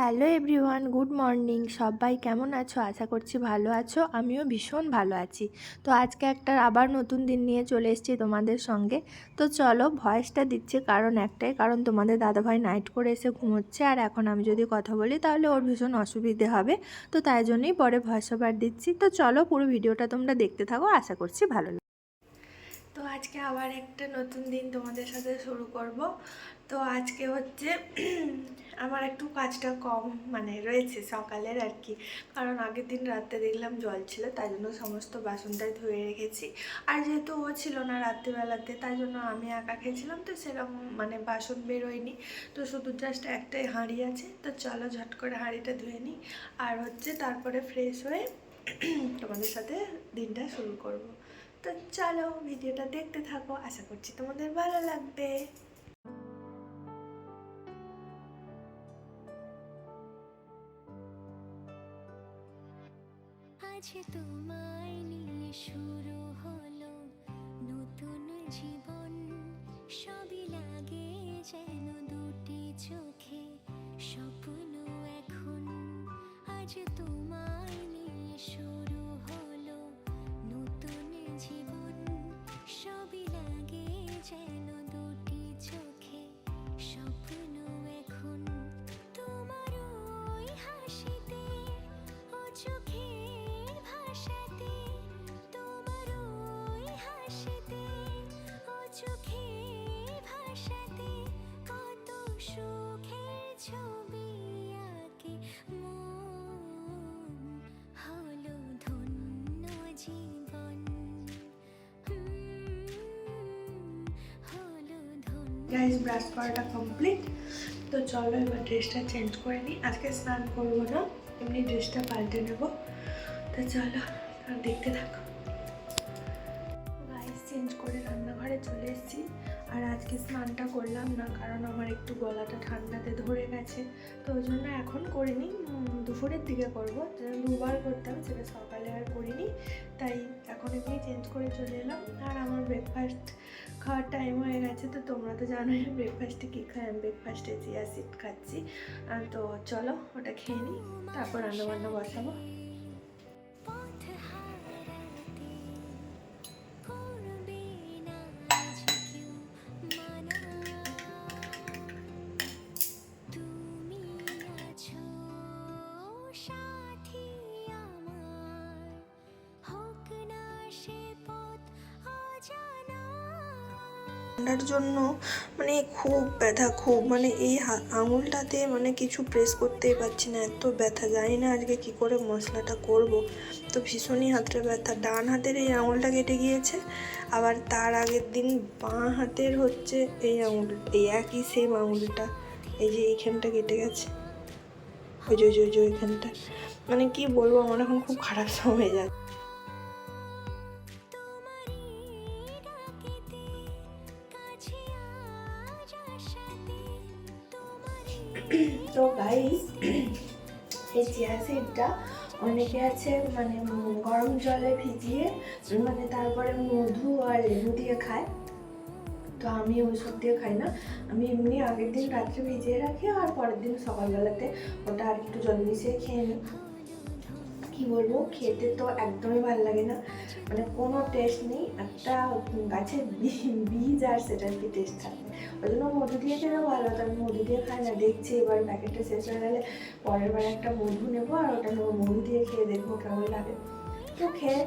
Hello everyone, good morning. সবাই কেমন আছো? আশা করছি ভালো আছো। আমিও ভীষণ ভালো আছি। তো আজকে একটা আবার নতুন দিন নিয়ে চলে এসেছি তোমাদের সঙ্গে। তো চলো, ভয়েসটা দিচ্ছে কারণ একটাই, কারণ তোমাদের দাদাভাই নাইট করে এসে ঘুমোচ্ছে। আর এখন আমি যদি কথা বলি, তাহলে ওর ভীষণ অসুবিধে হবে। তো তাই জন্যই পরে ভয়েস ওভার দিচ্ছি। তো চলো, পুরো ভিডিওটা তোমরা দেখতে থাকো। আশা করছি ভালো তো আজকে আবার একটা নতুন দিন তোমাদের সাথে শুরু করব। তো আজকে হচ্ছে আমার একটু কাজটা কম মানে রয়েছে সকালের আর কি। কারণ আগের দিন রাতে দেখলাম জল ছিল, তাই জন্য সমস্ত বাসনটাই ধুয়ে রেখেছি। আর যেহেতু ও ছিল না রাত্রিবেলাতে, তাই জন্য আমি একা খেয়েছিলাম, তো সেরকম মানে বাসন বেরোয়নি। তো শুধু জাস্ট একটাই হাঁড়ি আছে, তো চলো ঝট করে হাঁড়িটা ধুয়ে নিই। আর হচ্ছে তারপরে ফ্রেশ হয়ে তোমাদের সাথে দিনটা শুরু করব। তো চলো ভিডিওটা দেখতে থাকো, আশা করছি তোমাদের ভালো লাগবে। আজ তোমায় নিয়ে শুরু হলো নতুন জীবন। সবই লাগে যেন দুটি চোখে স্বপ্ন এখন। আজ তোমায় নিয়ে শুরু গাইজ ব্রাশ করাটা কমপ্লিট তো চলো এবার ড্রেসটা চেঞ্জ করে নিই। আজকে স্নান করব না, এমনি ড্রেসটা পাল্টে নেব। তো চলো দেখতে থাকো। গাইজ চেঞ্জ করে রান্না আর আজকে স্নানটা করলাম না, কারণ আমার একটু গলাটা ঠান্ডাতে ধরে গেছে। তো ওই জন্য এখন করিনি দুপুরের দিকে করব। দুবার করতাম সেটা সকালে আর করিনি। তাই এখন এমনি চেঞ্জ করে চলে এলাম। আর আমার ব্রেকফাস্ট খাওয়ার টাইম হয়ে গেছে, তো তোমরা তো জানোই ব্রেকফাস্টে কী খাই, আমি ব্রেকফাস্টে চিয়া সিড খাচ্ছি। তো চলো, ওটা খেয়ে নিই, তারপর রান্না বান্না বসাবো। ঠান্ডার জন্য মানে খুব ব্যথা, খুব মানে এই আঙুলটাতে মানে কিছু প্রেস করতেই পারছি না, এত ব্যথা। জানি না আজকে কি করে মশলাটা করব। তো ভীষণই হাতটা ব্যথা। ডান হাতের এই আঙুলটা কেটে গিয়েছে, আবার তার আগের দিন বাঁ হাতের হচ্ছে এই আঙুল, এই একই সেম আঙুলটা। এই যে এইখানটা কেটে গেছে। ওই যে ওই যে ওইখানটা। মানে কি বলব, আমার এখন খুব খারাপ সময় যাচ্ছে। তো গাইস এই চিয়া সিডটা অনেকে আছে মানে গরম জলে ভিজিয়ে মানে তারপরে মধু আর লেবু দিয়ে খায়। তো আমি ওইসব দিয়ে খাই না। আমি এমনি আগের দিন রাত্রে ভিজিয়ে রাখি আর পরের দিন সকালবেলাতে ওটা আর একটু জল মিশিয়ে খেয়ে নিই। কি বলব, খেতে তো একদমই ভালো লাগে না। মানে কোনো টেস্ট নেই। একটা গাছের বীজ আর সেটার কি টেস্ট থাকে। ওই জন্য মধু দিয়ে খেলে ভালো তো আমি মধু দিয়ে খাই না। দেখছি এবার প্যাকেটটা শেষ হয়ে গেলে পরের বার একটা মধু নেব আর ওটা নেব। মধু দিয়ে খেয়ে দেখব কেমন লাগে। তো খেয়ে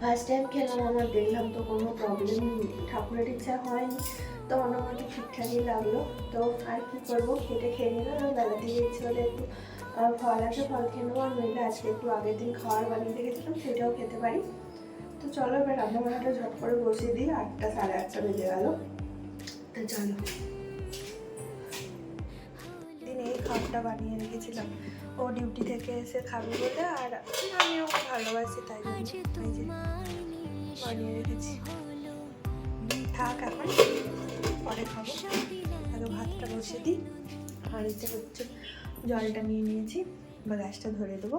ফার্স্ট টাইম খেলাম আমার দেখলাম তো কোনো প্রবলেম ঠাকুরের ইচ্ছা হয়নি। তো মোটামুটি ঠিকঠাকই লাগল। তো আর কি করব? খেতে খেয়ে নিলাম। বেলা দিয়ে ইচ্ছে হলে একটু ফল আছে ফল খেয়ে নেব। আর নইলে আজকে একটু আগের দিন খাওয়ার বানিয়ে রেখেছিলাম সেটাও খেতে পারি। তো চলো এবার রান্না বান্নাটা ঝট করে বসিয়ে দিই আটটা সাড়ে আটটা বেজে গেল। তো চলো। দিন এই খাবারটা বানিয়ে রেখেছিলাম। ও ডিউটি থেকে এসে খাবে বলে আর আমিও ভালোবাসি তাই জন্য বানিয়ে রেখেছি। থাক এখন পরে খাব। আগে ভাতটা বসিয়ে দিই। হাঁড়িতে হচ্ছে জলটা নিয়ে নিয়েছি বা গ্যাসটা ধরে দেবো।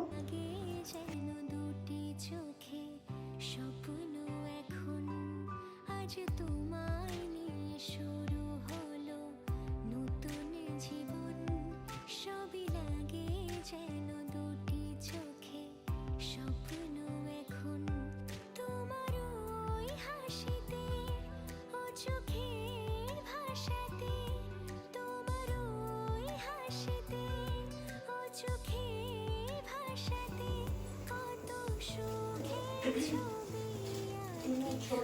ডিমের ঝোল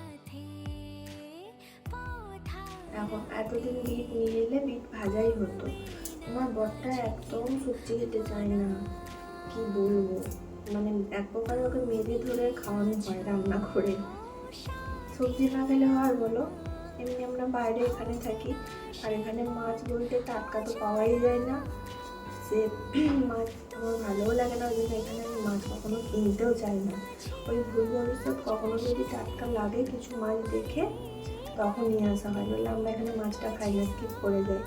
এখন এতদিন বিট নিয়ে এলে বিট ভাজাই হতো। আমার বরটা একদম সবজি খেতে চায় না। কি বলব? মানে এক প্রকার ওকে মেজে ধরে খাওয়ানো হয় রান্না করে। সবজি না খেলে হয় বলো? এমনি আমরা বাইরে এখানে থাকি, আর এখানে মাছ বলতে টাটকা তো পাওয়াই যায় না। সে মাছ আমার ভালোও লাগে না, ওই জন্য এখানে আমি মাছ কখনো কিনতেও চাই না। ওই ভুল ভবিষ্যৎ কখনো যদি টাটকা লাগে কিছু মাছ দেখে তখন নিয়ে আসা হয়। নইলে আমরা এখানে মাছটা খাই, না স্কিপ করে যাই।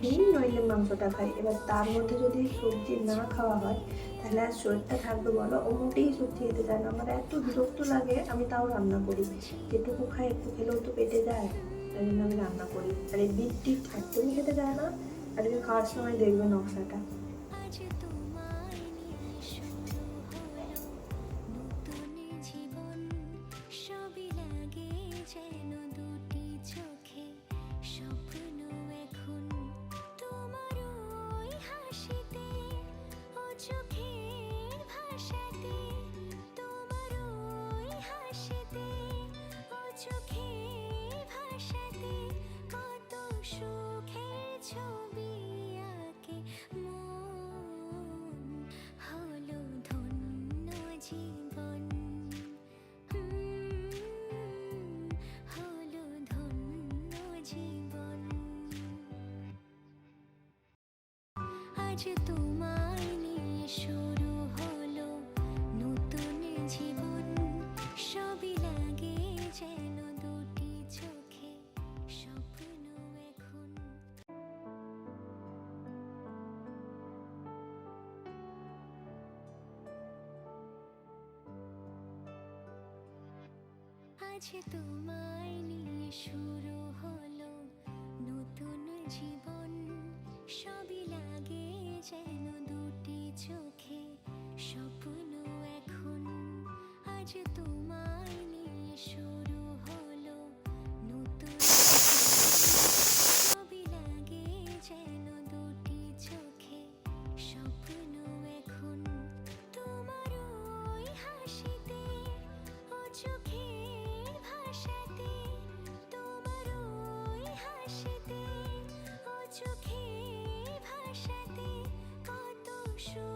ডিম নইলে মাংসটা খাই। এবার তার মধ্যে যদি সবজি না খাওয়া হয়, তাহলে আর শরীরটা থাকবে বলো ও মোটেই সবজি খেতে চায় না। আমার এত বিরক্ত লাগে, আমি তাও রান্না করি। যেটুকু খাই, একটু খেলেও তো পেটে যায়। তাই জন্য আমি রান্না করি। আর এই বিট টিট একদমই খেতে চায় না। আর খাওয়ার সময় দেখবে নকশাটা। আজ তোমায় নিয়ে শুরু হলো নতুন জীবন, সবই লাগে যেন দুটি চোখে এখন। তোমায় নিয়ে শুরু আজ তোমায় শুরু হলো, নতুন সবই লাগে যেন দুটি চোখে, স্বপ্ন এখন তোমার হাসিতে, ও চোখের ভাষাতে, তোমার ওই হাসিতে চোখের ভাষাতে কত সুখের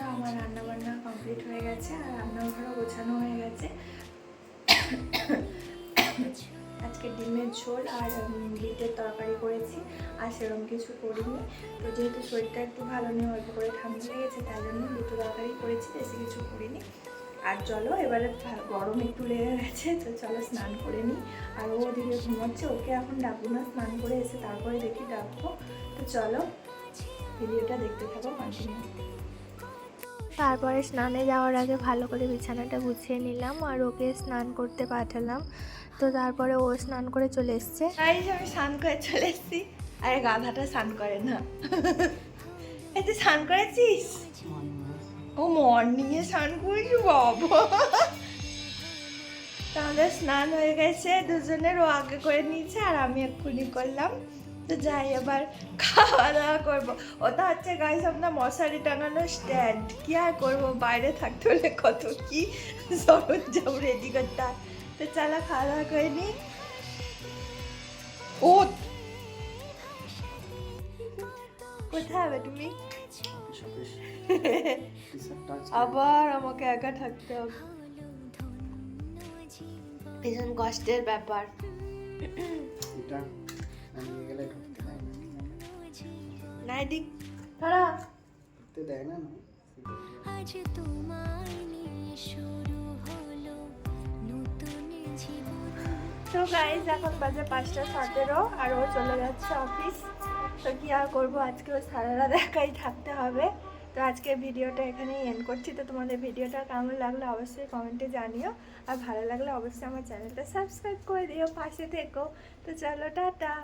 বন্ধুরা আমার রান্না বান্না কমপ্লিট হয়ে গেছে আর রান্নাঘরও গোছানো হয়ে গেছে। আজকে ডিমের ঝোল আর বিটের তরকারি করেছি, আর সেরকম কিছু করিনি। তো যেহেতু শরীরটা একটু ভালো নেই, অল্প করে ঠান্ডা লেগেছে তাই জন্য দুটো তরকারি করেছি, বেশি কিছু করিনি। আর চলো, এবারে গরম একটু লেগে গেছে, তো চলো স্নান করে নিই। আর ও ওদিকে ঘুমাচ্ছে, ওকে এখন ডাকবো না, স্নান করে এসে তারপরে দেখি ডাকবো। তো চলো, ভিডিওটা দেখতে থাকো কন্টিনিউ তারপরে স্নানে যাওয়ার আগে ভালো করে বিছানাটা গুছিয়ে নিলাম আর ওকে স্নান করতে পাঠালাম। তো তারপরে ও স্নান করে চলে এসছে। আমি স্নান করে চলে এসেছি। আরে গাধাটা স্নান করে না। এই তুই স্নান করেছিস? ও মর্নিংয়ে স্নান করেছি, বাবা। তাহলে স্নান হয়ে গেছে, দুজনের ও আগে করে নিয়েছে আর আমি এক্ষুনি করলাম। তো যাই, এবার খাওয়া দাওয়া করব। ওটা হচ্ছে গাইস আপনার মশারি টাঙানো স্ট্যান্ড কি আর করব? বাইরে থাকতে হলে কত কি সরঞ্জাম রেডি করতে তো চলো খাওয়া দাওয়া করে নিই ও কোথায় হবে তুমি? আবার আমাকে একা থাকতে হবে। ভীষণ কষ্টের ব্যাপার। এটা নাইটি তারা। ঢুকতে দেয় না না? আজ তোমায় নিয়ে শুরু হলো নতুন জীবন। তো গাইজ এখন বাজে পাঁচটা সতেরো আর ও চলে যাচ্ছে অফিস তো কি আর করব? আজকে ও সারারা দেখাই একাই থাকতে হবে। তো আজকে ভিডিওটা এখানেই এন্ড করছি। তো তোমাদের ভিডিওটা কেমন লাগল অবশ্যই কমেন্টে জানিও। আর ভালো লাগলে অবশ্যই আমার চ্যানেলটা সাবস্ক্রাইব করে দিও, পাশে থেকো। তো চলো, টাটা।